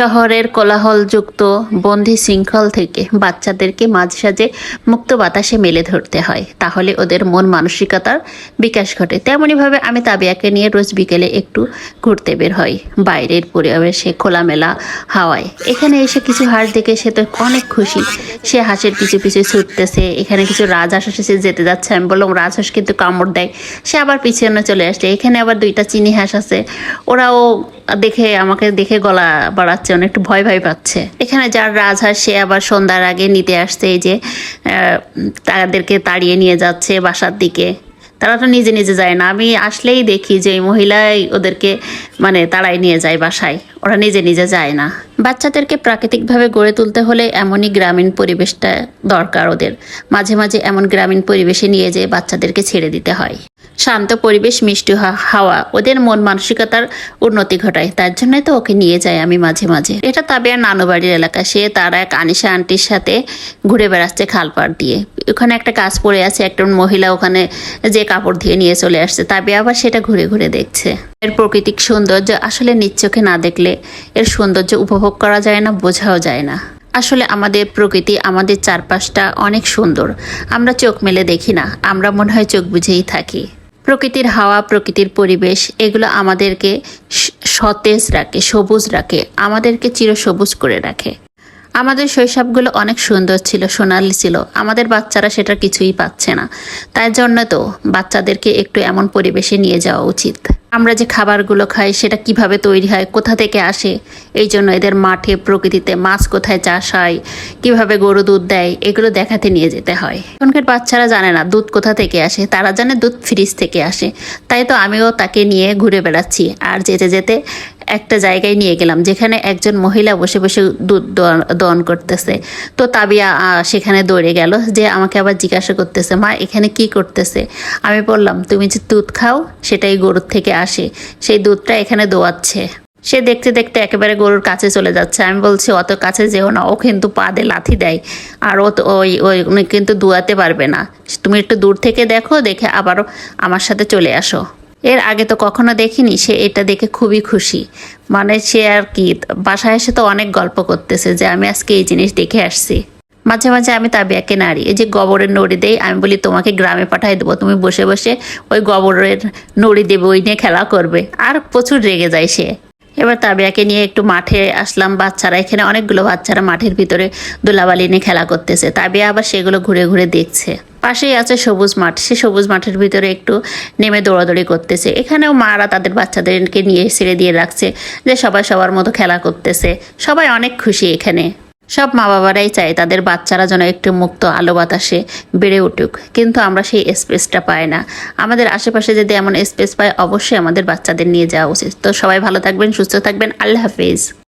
শহরের কোলাহলযুক্ত বন্দি শৃঙ্খল থেকে বাচ্চাদেরকে মাঝে সাঝে মুক্ত বাতাসে মেলে ধরতে হয়। তাহলে ওদের মন মানসিকতার বিকাশ ঘটে। তেমনইভাবে আমি তাবিয়াকে নিয়ে রোজ বিকেলে একটু ঘুরতে বের হই। বাইরের পরিবেশে খোলামেলা হাওয়ায়। এখানে এসে কিছু হাঁস দেখে সে তো অনেক খুশি। সে হাঁসের পিছু পিছু ছুটতেছে। এখানে কিছু রাজহাঁস এসে যেতে যাচ্ছে। আমি বললাম, রাজহাঁস কিন্তু কামড় দেয়। সে আবার পিছনে চলে আসছে এখানে আবার দুইটা চিনি হাঁস আছে। ওরাও দেখে, আমাকে দেখে গলা বাড়াচ্ছে অনেক একটু ভয় ভয় পাচ্ছে। এখানে যার রাজহাঁস সে আবার সন্ধ্যার আগে নিতে আসছে, এই যে তাদেরকে তাড়িয়ে নিয়ে যাচ্ছে বাসার দিকে। তারা তো নিজে নিজে যায় না। আমি আসলেই দেখি যে, এই মহিলাই ওদেরকে মানে তাড়াই নিয়ে যায় বাসায়। ওরা নিজে নিজে যায় না। বাচ্চাদেরকে প্রাকৃতিকভাবে গড়ে তুলতে হলে এমনই গ্রামীণ পরিবেশটা দরকার ওদের। মাঝে মাঝে এমন গ্রামীণ পরিবেশে নিয়ে যেয়ে বাচ্চাদেরকে ছেড়ে দিতে হয়। শান্ত পরিবেশ, মিষ্টি হাওয়া ওদের মন মানসিকতার উন্নতি ঘটায়। তার জন্যই তো ওকে নিয়ে যাই আমি মাঝে মাঝে। এটা তাবিয়ার নানু বাড়ির এলাকা। সে তার এক আনিশা আন্টির সাথে ঘুরে বেড়াচ্ছে খালপাড় দিয়ে। ওখানে একটা কাজ পড়ে আছে। একটা মহিলা ওখানে যে কাপড় দিয়ে নিয়ে চলে আসছে। তাবিয়া আবার সেটা ঘুরে ঘুরে দেখছে। এর প্রকৃতিক সৌন্দর্য আসলে নিজ চোখে না দেখলে এর সৌন্দর্য উপভোগ করা যায় না, বোঝাও যায় না। আসলে আমাদের প্রকৃতি, আমাদের চারপাশটা অনেক সুন্দর। আমরা চোখ মেলে দেখি না। আমরা মনে হয় চোখ বুঝেই থাকি। প্রকৃতির হাওয়া, প্রকৃতির পরিবেশ, এগুলো আমাদেরকে সতেজ রাখে, সবুজ রাখে, আমাদেরকে চিরসবুজ করে রাখে। আমাদের শৈশবগুলো অনেক সুন্দর ছিল, সোনালি ছিল, আমাদের বাচ্চারা সেটা কিছুই পাচ্ছে না। তাই জন্য তো বাচ্চাদেরকে একটু এমন পরিবেশে নিয়ে যাওয়া উচিত। আমরা যে খাবারগুলো খাই, সেটা কীভাবে তৈরি হয়, কোথা থেকে আসে, এই জন্য এদের মাঠে, প্রকৃতিতে মাছ কোথায় চাষ হয়, কীভাবে গরু দুধ দেয়, এগুলো দেখাতে নিয়ে যেতে হয়। এখনকার বাচ্চারা জানে না দুধ কোথা থেকে আসে, তারা জানে দুধ ফ্রিজ থেকে আসে। তাই তো আমিও তাকে নিয়ে ঘুরে বেড়াচ্ছি। আর যেতে যেতে একটা জায়গায় নিয়ে গেলাম, যেখানে একজন মহিলা বসে বসে দুধ দহন করতেছে। তো তাবিয়া সেখানে দৌড়ে গেল, যে আমাকে আবার জিজ্ঞাসা করতেছে, মা, এখানে কি করতেছে? আমি বললাম, তুমি যে দুধ খাও, সেটাই গরুর থেকে আসে। সেই দুধটা এখানে দোয়াচ্ছে। সে দেখতে দেখতে একেবারে গরুর কাছে চলে যাচ্ছে। আমি বলছি, অত কাছে যেও না, ও কিন্তু পা দিয়ে লাথি দেয়, আর ও তো ওই ওই কিন্তু দুয়াতে পারবে না। তুমি একটু দূর থেকে দেখো, দেখে আবারও আমার সাথে চলে আসো। এর আগে তো কখনো দেখিনি, সে এটা দেখে খুবই খুশি। মানে সে আর কি, বাসায় এসে তো অনেক গল্প করতেছে যে আমি আজকে এই জিনিস দেখে আসছি। মাঝে মাঝে আমি তাবিয়াকে নাড়ি, এই যে গোবরের নড়ি দেই, আমি বলি, তোমাকে গ্রামে পাঠাই দেবো। তুমি বসে বসে ওই গোবরের নড়ি দেবে, ওই নিয়ে খেলা করবে। আর প্রচুর রেগে যায় সে। এবার তাবিয়াকে নিয়ে একটু মাঠে আসলাম, বাচ্চারা এখানে অনেকগুলো বাচ্চারা মাঠের ভিতরে দোলাবালি নিয়ে খেলা করতেছে। তাবিয়া আবার সেগুলো ঘুরে ঘুরে দেখছে। পাশেই আছে সবুজ মাঠ। সে সবুজ মাঠের ভিতরে একটু নেমে দৌড়াদৌড়ি করতেছে। এখানেও মারা তাদের বাচ্চাদেরকে নিয়ে ছেড়ে দিয়ে রাখছে যে সবাই সবার মতো খেলা করতেছে। সবাই অনেক খুশি এখানে। সব মা বাবারাই চায় তাদের বাচ্চারা যেন একটু মুক্ত আলো বাতাসে বেড়ে উঠুক। কিন্তু আমরা সেই স্পেসটা পাই না। আমাদের আশেপাশে যদি এমন স্পেস পাই, অবশ্যই আমাদের বাচ্চাদের নিয়ে যাওয়া উচিত। তো সবাই ভালো থাকবেন, সুস্থ থাকবেন। আল্লাহ হাফিজ।